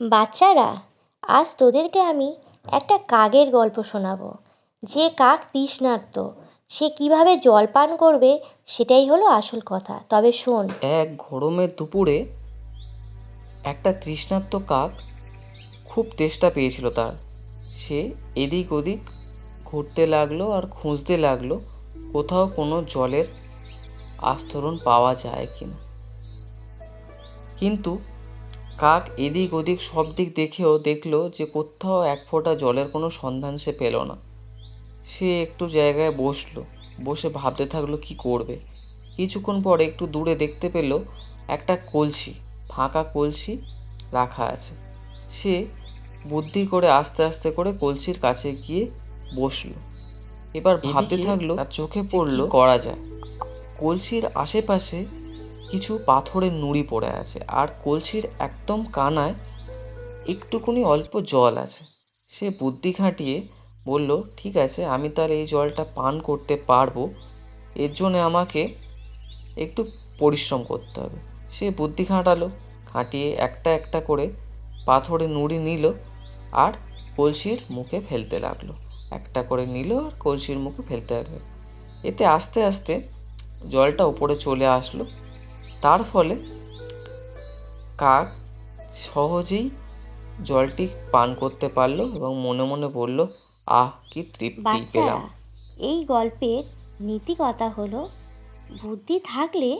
বাচ্চারা, আজ তোদেরকে আমি একটা কাকের গল্প শোনাবো। যে কাক তৃষ্ণার্ত, সে কীভাবে জল পান করবে সেটাই হলো আসল কথা। তবে শোন। এক গরমের দুপুরে একটা তৃষ্ণার্ত কাক খুব তেষ্টা পেয়েছিল তার। সে এদিক ওদিক ঘুরতে লাগল আর খুঁজতে লাগল কোথাও কোনো জলের আস্তরণ পাওয়া যায় কিনা। কিন্তু কাক এদিক ওদিক সব দিক দেখেও দেখল যে কোথাও এক ফোঁটা জলের কোনো সন্ধান সে পেল না। সে একটু জায়গায় বসল বসে ভাবতে থাকল কি করবে। কিছুক্ষণ পরে একটু দূরে দেখতে পেল একটা কলসি ফাঁকা কলসি রাখা আছে। সে বুদ্ধি করে আস্তে আস্তে করে কলসির কাছে গিয়ে বসল। এবার ভাবতে থাকল তার চোখে পড়ল করা যায়। কলসির আশেপাশে কিছু পাথরের নুড়ি পড়ে আছে আর কলসির একদম কানায় একটুকুনি অল্প জল আছে। সে বুদ্ধি খাটিয়ে বলল, ঠিক আছে, আমি তাহলে এই জলটা পান করতে পারব। এর জন্য আমাকে একটু পরিশ্রম করতে হবে। সে বুদ্ধি খাটালো, খাটিয়ে একটা একটা করে পাথরে নুড়ি নিল আর কলসির মুখে ফেলতে লাগল। একটা করে নিল আর কলসির মুখে ফেলতে লাগল। এতে আস্তে আস্তে জলটা উপরে চলে আসলো। তার ফলে কাক সহজেই জলটি পান করতে পারল এবং মনে মনে বলল আহ কি তৃপ্তি পেলাম। এই গল্পের নীতিকথা হলো বুদ্ধি থাকলে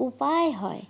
উপায় হয়।